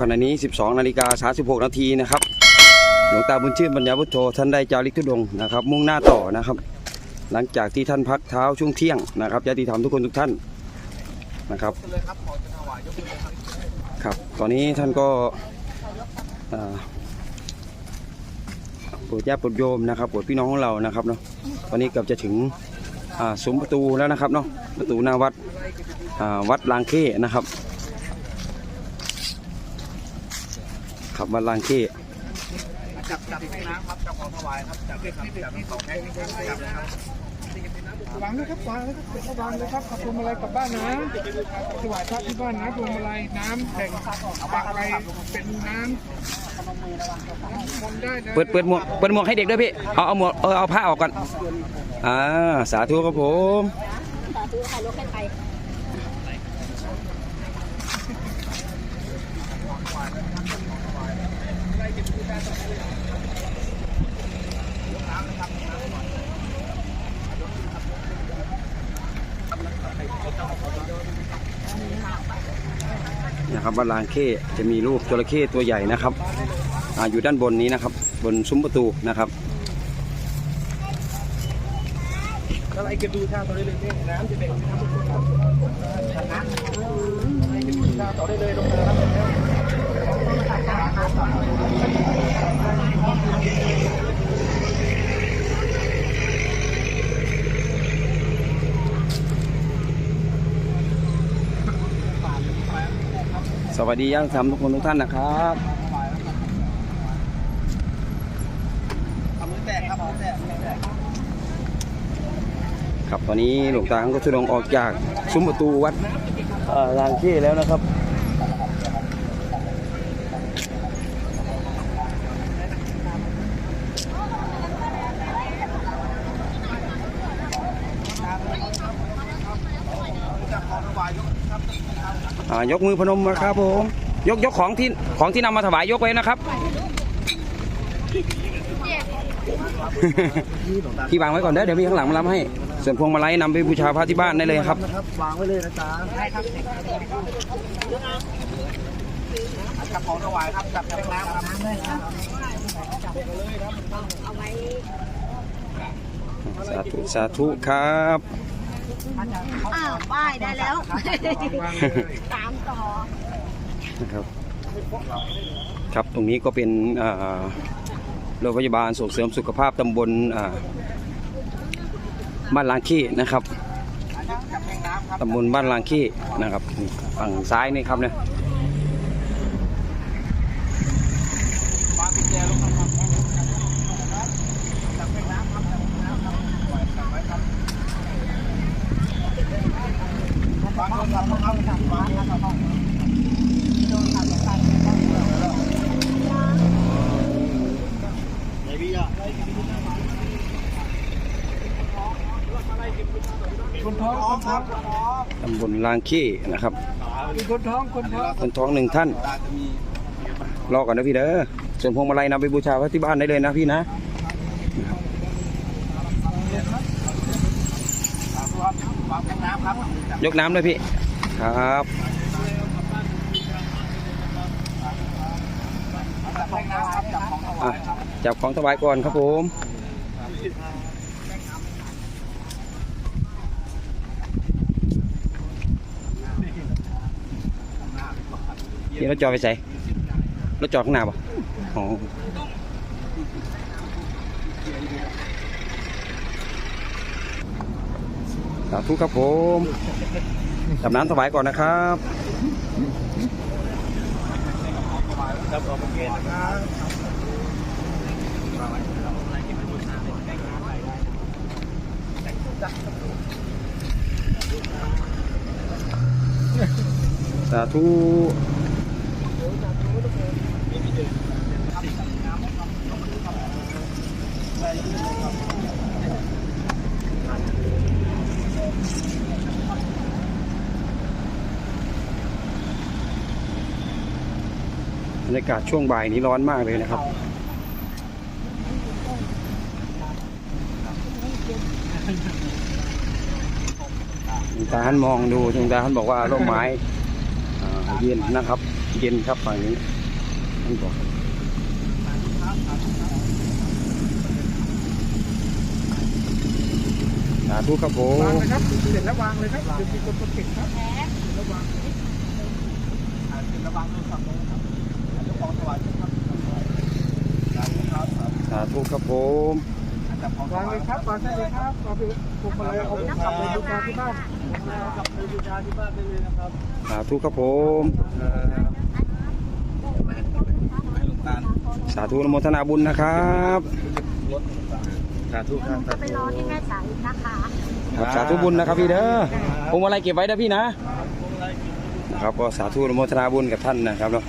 ขณะนี้ 12 นาฬิกา36 นาทีนะครับ หลวงตาบุญชื่นปัญญาพุทโธท่านได้จาริกทุดงนะครับ มุ่งหน้าต่อนะครับ หลังจากที่ท่านพักเท้าช่วงเที่ยงนะครับญาติธรรมทุกคนทุกท่านนะครับครับ ตอนนี้ท่านก็ปรดญาติปรดโยมนะครับปรดพี่น้องของเรานะครับเนาะตอนนี้เกือบจะถึงอ่าซุ้มประตูแล้วนะครับเนาะประตูหน้าวัดวัดลางเข้นะครับ ขับวัดลางเข้จับจับให้น้ำครับจับของถวายครับจับให้ครับจับให้ของแห้งจับนะครับวางเลยครับวางเลยครับเดี๋ยววางเลยครับขับพวงมาลัยกลับบ้านนะถวายพระที่บ้านนะพวงมาลัยน้ำแบ่งปักอะไปเป็นน้ำมนได้นะเปิดเปิดหมวกเปิดหมวกให้เด็กด้วยพี่เอาเอาหมวกเออเอาผ้าออกก่อนอ่าสาธุครับผมสาธุค่ะยกให้ใค นะครับวัดลางเข้จะมีรูปจระเข้ตัวใหญ่นะครับออยู่ด้านบนนี้นะครับ บนซุ้มประตูนะครับอะไรเก็บดูท่าต่อได้เลยน้ำจะแบ่งน้ำทุกคนครับอะไรเก็บดูท่าต่อได้เลยลงมาครับ วัสดีย่างทำทุกคนทุกท่านนะครับทำมือแตกครับมือแตกมือแตกครับตอนนี้หลวงตาก็ทุดงออกจากซุ้มประตูวัดลางเข้แล้วนะครับของถวายยกครับ อ่ายกมือพนมมาครับผมยกยกของที่ของที่นำมาถวายยกไว้นะครับที่วางไว้ก่อนเด้อเดี๋ยวมีข้างหลังมารับให้ ส่วนพวงมาลัยนำไปบูชาพระที่บ้านได้เลยครับ นะครับวางไว้เลยนะจ๊ะได้ครับจับของถวายครับจับจับน้ำครับน้ำได้ครับเอาไว้สาธุสาธุครับ อ้าวป้ายได้แล้วตามต่อนะครับครับตรงนี้ก็เป็นอ่าโรงพยาบาลส่งเสริมสุขภาพตำบลอ่าบ้านลางขี้นะครับจับแห้งน้ำครับตำบลบ้านลางขี้นะครับฝั่งซ้ายนี่ครับเนี่ยวางกุญแจลงครับจับแห้งน้ำครับจับแห้งน้ำครับปล่อยจับไว้ครับวางลงครับวางลงครับวางครับไหนพี่อะ คน ท้องคนท้องตำบลลางขี้นะครับมีคนท้องคนท้องคนท้องหนึ่งท่านตาจะมีรอก่อนนะพี่เด้อส่วนพวงมาลัยนำไปบูชาพระที่บ้านได้เลยนะพี่นะวางแห้งน้ำครับยกน้ำด้วยพี่ครับจับแห้งน้ำครับจับของถวาอะยครับจับของถวายก่อนครับผม นี่รถจอดไปใส่รถจอดข้างหน้าป่ะอ๋อสาธุครับผมจับน้ำถวายก่อนนะครับสาธุ บรรยากาศช่วงบ่ายนี้ร้อนมากเลยนะครับ ตาท่านมองดูหลวงตาท่านบอกว่าร่มไม้เย็นนะครับ เย็นครับฝั่งนี้ท่านบอกสา ธุครับผวางมเลยครับ เสร็จแล้ววางเลยครับเดี๋ยวมีคนมาเก็บครับแล้ววางระวังโทรศัพท์ลงครับเจ้าของถวายครับสาธุครับผมจับของถวางวาเลยยครับวางได้เลยครับเอาไปปลูกอะไรเอาไปกลับไปบูชาที่บ้านกลับไปบูชาที่บ้านได้เลยนะครับสาธุครับผมให้หลวงตาสาธุอนุโมทนาบุญนะครับ สาธุครับจะไปรอที่แม่สายนะคะครับสาธุบุญนะครับพี่เด้อพวงมาลัยเก็บไว้นะพี่นะนะครับก็สาธุอนุโมทนาบุญกับท่านนะครับเนาะ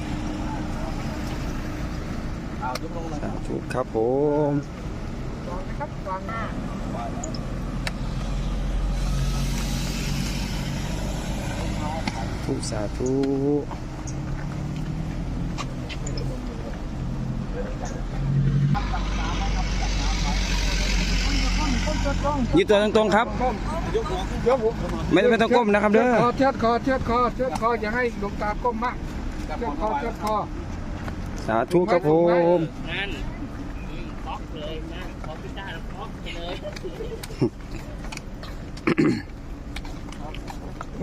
เอายกลงเลยสาธุครับผมวางนะครับวางทุสาธุ ยืดตัวตรงๆครับยกหัวไม่ไม่ต้องก้มนะครับเด้อเชือดคอเชือดคอเชือดคออย่าให้หลวงตาก้มมากเชือดคอเชือดคอสาธุครับผมนั่นอืมป๊อกเลยนะป๊อกพิต้าแล้วป๊อกไปเลย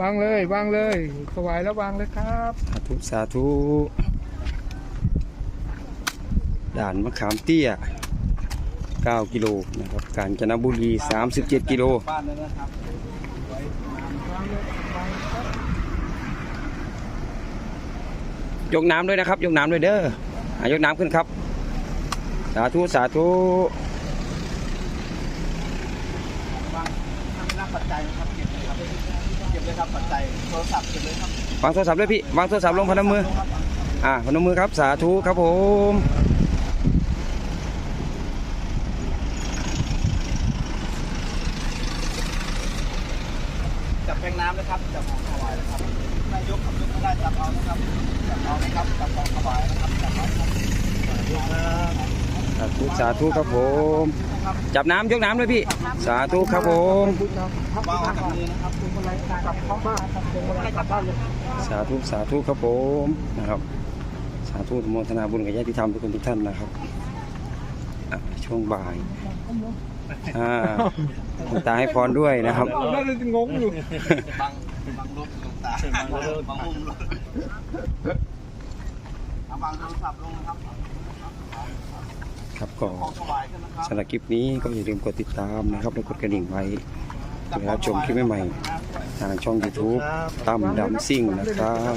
วางเลยวางเลยถวายแล้ววางเลยครับ สาธุสาธุด่านมะขามเตี้ย 9 กิโลนะครับ กาญจนบุรี 37 กิโลยกน้ำด้วยนะครับ ยกน้ำด้วยเด้ออยกน้ำขึ้นครับ สาธุ สาธุบ้านถ้าไม่รับปัจจัยนะครับเก็บเลยครับเก็บเลยครับปัจจัยโทรศัพท์เลยครับวางโทรศัพท์ด้วยพี่ วางโทรศัพท์ลงพนมมือ อ่าพนมมือครับ สาธุครับผม จับแปงน้ำนะครับจับของถวายนะครับนายกขับยกไม่ได้จับเอานะครับจับเอานะครับจับของถวายนะครับจับเอาครับสาธุสาธุครับผม จับน้ำยกน้ำด้วยพี่ สาธุครับผมบูชาครับวางไว้กับมือนะครับพวงมาลัยกลับเข้าบ้านครับพวงมาลัยกลับบ้านเลยสาธุสาธุครับผมนะครับ สาธุอนุโมทนาบุญกับญาติธรรมทุกคนทุกท่านนะครับอะช่วงบ่าย อ่าหลวงตาให้พรด้วยนะครับเอาน่าจะงงอยู่บังบังรถหลวงตาบังรถบังอุ้มรถเอาวางโทรศัพท์ลงนะครับครับก็ของถวายกันนะครับสำหรับคลิปนี้ก็อย่าลืมกดติดตามนะครับและกดกระดิ่งไว้เวลาชมคลิปใหม่ๆทางช่อง YouTube ตั้มดำซิ่งนะครับ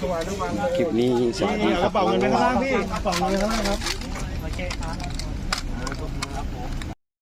ถวายแล้ววางเลยคลิปนี้สวัสดีครับผมพี่กระเป๋าเงินข้างล่างครับ